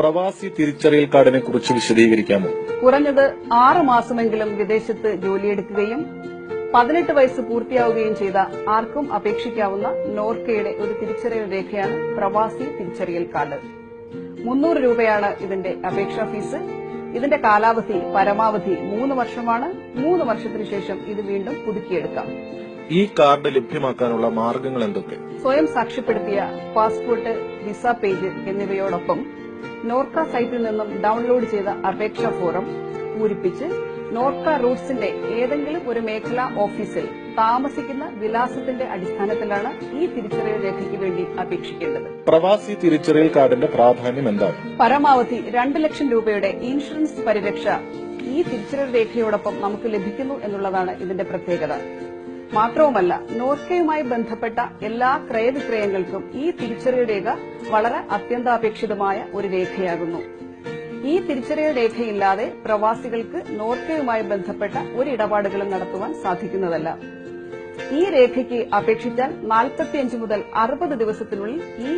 പ്രവാസി തിരിച്ചറിയൽ കാർഡിനെ കുറിച്ച് വിശദീകരിക്കാമോ? കുറഞ്ഞത് ആറ് മാസമെങ്കിലും വിദേശത്ത് ജോലിയെടുക്കുകയും പതിനെട്ട് വയസ്സ് പൂർത്തിയാവുകയും ചെയ്ത ആർക്കും അപേക്ഷിക്കാവുന്ന നോർക്കയുടെ ഒരു തിരിച്ചറിയൽ രേഖയാണ് പ്രവാസി തിരിച്ചറിയൽ കാർഡ്. മുന്നൂറ് രൂപയാണ് ഇതിന്റെ അപേക്ഷാ ഫീസ്. ഇതിന്റെ കാലാവധി പരമാവധി മൂന്ന് വർഷമാണ്. മൂന്ന് വർഷത്തിനു ശേഷം ഇത് വീണ്ടും പുതുക്കിയെടുക്കാം. ഈ കാർഡ് ലഭ്യമാക്കാനുള്ള മാർഗങ്ങൾ എന്തൊക്കെ? സ്വയം സാക്ഷ്യപ്പെടുത്തിയ പാസ്പോർട്ട് വിസ പേജ് എന്നിവയോടൊപ്പം നോർക്ക സൈറ്റിൽ നിന്നും ഡൌൺലോഡ് ചെയ്ത അപേക്ഷാ ഫോറം പൂരിപ്പിച്ച് നോർക്ക റൂട്ട്സിന്റെ ഏതെങ്കിലും ഒരു മേഖലാ ഓഫീസിൽ താമസിക്കുന്ന വിലാസത്തിന്റെ അടിസ്ഥാനത്തിലാണ് ഈ തിരിച്ചറിയൽ രേഖയ്ക്ക് വേണ്ടി അപേക്ഷിക്കേണ്ടത്. പ്രവാസി തിരിച്ചറിയൽ കാർഡിന്റെ പ്രാധാന്യം എന്താണ്? പരമാവധി രണ്ട് ലക്ഷം രൂപയുടെ ഇൻഷുറൻസ് പരിരക്ഷ ഈ തിരിച്ചറിയൽ രേഖയോടൊപ്പം നമുക്ക് ലഭിക്കുന്നു എന്നുള്ളതാണ് ഇതിന്റെ പ്രത്യേകത. മാത്രവുമല്ല നോർക്കയുമായി ബന്ധപ്പെട്ട എല്ലാ ക്രയവിക്രയങ്ങൾക്കും ഈ തിരിച്ചറിയൽ രേഖ വളരെ അത്യന്താപേക്ഷിതമായ ഒരു രേഖയാകുന്നു. ഈ തിരിച്ചറിയൽ രേഖയില്ലാതെ പ്രവാസികൾക്ക് നോർക്കയുമായി ബന്ധപ്പെട്ട ഒരു ഇടപാടുകളും നടത്തുവാൻ സാധിക്കുന്നതല്ല. ഈ രേഖയ്ക്ക് അപേക്ഷിച്ചാൽ 45 മുതൽ അറുപത് ദിവസത്തിനുള്ളിൽ ഈ